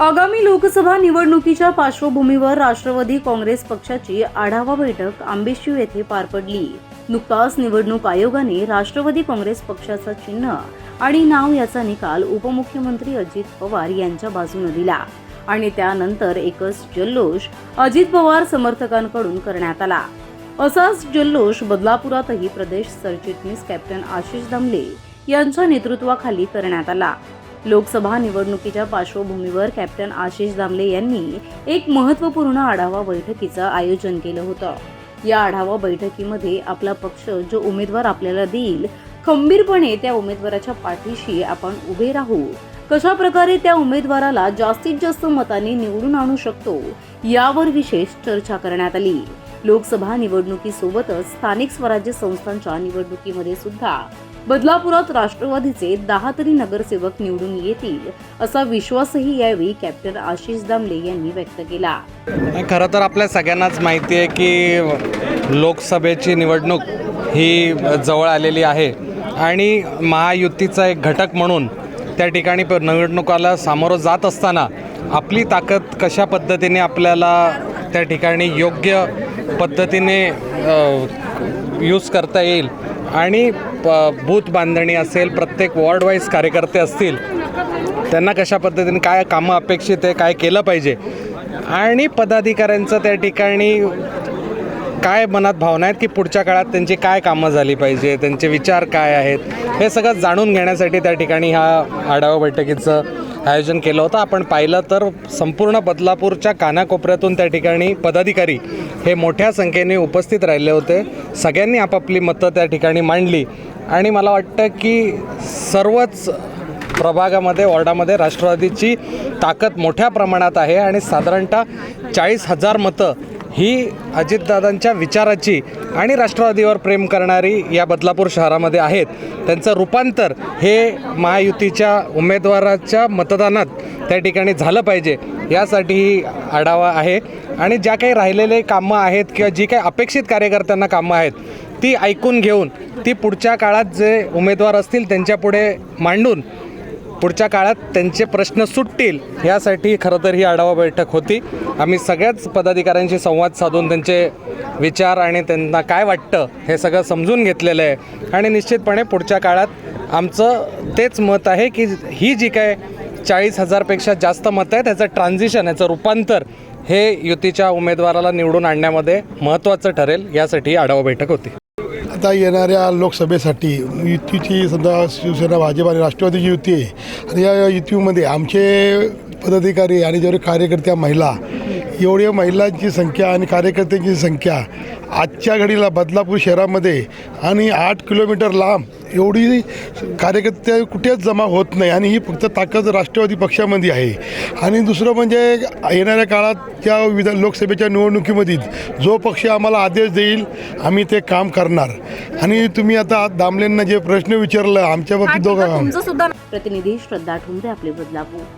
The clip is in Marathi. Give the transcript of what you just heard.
आगामी लोकसभा निवडणुकीच्या पार्श्वभूमीवर राष्ट्रवादी काँग्रेस पक्षाची आढावा बैठक आंबेशिव येथे पार पडली. नुकताच निवडणूक आयोगाने राष्ट्रवादी काँग्रेस पक्षाचं चिन्ह आणि नाव याचा निकाल उपमुख्यमंत्री अजित पवार यांच्या बाजूने दिला आणि त्यानंतर एकच जल्लोष अजित पवार समर्थकांकडून करण्यात आला. असाच जल्लोष बदलापुरातही प्रदेश सरचिटणीस कॅप्टन आशिष दामले यांच्या नेतृत्वाखाली करण्यात आला. लोकसभा निवडणुकीच्या पार्श्वभूमीवर कॅप्टन आशिष दामले यांनी एक महत्त्वपूर्ण आढावा बैठकीचं आयोजन केलं होतं. या आढावा बैठकीमध्ये आपला पक्ष जो उमेदवार आपल्याला देईल खंबीरपणे त्या उमेदवाराच्या पाठीशी आपण उभे राहू. कशा प्रकारे त्या उमेदवाराला जास्तीत जास्त मतांनी निवडून आणू शकतो यावर विशेष चर्चा करण्यात आली. लोकसभा निवडणुकीसोबतच स्थानिक स्वराज्य संस्थांच्या निवडणुकीमध्ये सुद्धा बदलापुरात राष्ट्रवादीचे दहा तरी नगरसेवक निवडून येतील असा विश्वासही यावेळी कॅप्टन आशिष दामले यांनी व्यक्त केला. खरं तर आपल्या सगळ्यांनाच माहिती आहे की लोकसभेची निवडणूक ही जवळ आलेली आहे आणि महायुतीचा एक घटक म्हणून त्या ठिकाणी प- निवडणुकाला सामोरं जात असताना आपली ताकद कशा पद्धतीने आपल्याला त्या ठिकाणी योग्य पद्धतीने यूज करता येईल आणि प बूथ बांधणी असेल प्रत्येक वॉर्ड वाईज कार्यकर्ते असतील त्यांना कशा पद्धतीने काय कामं अपेक्षित आहे काय केलं पाहिजे? आणि पदाधिकाऱ्यांचं त्या ठिकाणी काय मनात भावना आहेत की पुढच्या काळात त्यांची काय कामं झाली पाहिजे त्यांचे विचार काय आहेत हे सगळं जाणून घेण्यासाठी त्या ठिकाणी हा आढावा बैठकीचं आयोजन केलं होतं. आपण पाहिलं तर संपूर्ण बदलापूरच्या कानाकोपऱ्यातून त्या ठिकाणी पदाधिकारी हे मोठ्या संख्येने उपस्थित राहिले होते. सगळ्यांनी आपापली मतं त्या ठिकाणी मांडली. आणि मला वाटतं की सर्वच प्रभागामध्ये वॉर्डामध्ये राष्ट्रवादीची ताकद मोठ्या प्रमाणात आहे आणि साधारणतः चाळीस हजार मतं ही अजितदादांच्या विचाराची आणि राष्ट्रवादीवर प्रेम करणारी या बदलापूर शहरामध्ये आहेत. त्यांचं रूपांतर हे महायुतीच्या उमेदवाराच्या मतदानात त्या ठिकाणी झालं पाहिजे. यासाठी ही आढावा आहे. आणि ज्या काही राहिलेले कामं आहेत किंवा जी काही अपेक्षित कार्यकर्त्यांना कामं आहेत ती ऐकून घेऊन ती पुढच्या काळात जे उमेदवार असतील त्यांच्यापुढे मांडून पुढच्या काळात त्यांचे प्रश्न सुटतील यासाठी खरं तर ही आढावा बैठक होती. आम्ही सगळ्याच पदाधिकाऱ्यांशी संवाद साधून त्यांचे विचार आणि त्यांना काय वाटतं हे सगळं समजून घेतलेलं आहे. आणि निश्चितपणे पुढच्या काळात आमचं तेच मत आहे की ही जी काय चाळीस हजारपेक्षा जास्त मतं आहेत त्याचं ट्रान्झिशन याचं रूपांतर हे युतीच्या उमेदवाराला निवडून आणण्यामध्ये महत्त्वाचं ठरेल यासाठी ही आढावा बैठक होती. आता येणाऱ्या लोकसभेसाठी युतीची सध्या शिवसेना भाजप आणि राष्ट्रवादीची युती आहे. आणि या युतीमध्ये आमचे पदाधिकारी आणि जेवढे कार्यकर्त्या महिला एवढ्या महिलांची संख्या आणि कार्यकर्त्यांची संख्या आजच्या घडीला बदलापूर शहरामध्ये आणि आठ किलोमीटर लांब एवढी कार्यकर्ते कुठेच जमा होत नाही. आणि ही फक्त ताकद राष्ट्रवादी पक्षामध्ये आहे. आणि दुसरं म्हणजे येणाऱ्या काळात त्या विधान लोकसभेच्या निवडणुकीमध्ये जो पक्ष आम्हाला आदेश देईल आम्ही ते काम करणार. आणि तुम्ही आता दामलेंना जे प्रश्न विचारला आमच्या बाबतीत दोघं तुमचं सुद्धा प्रतिनिधी श्रद्धा ठुंबरे आपले बदलापूर.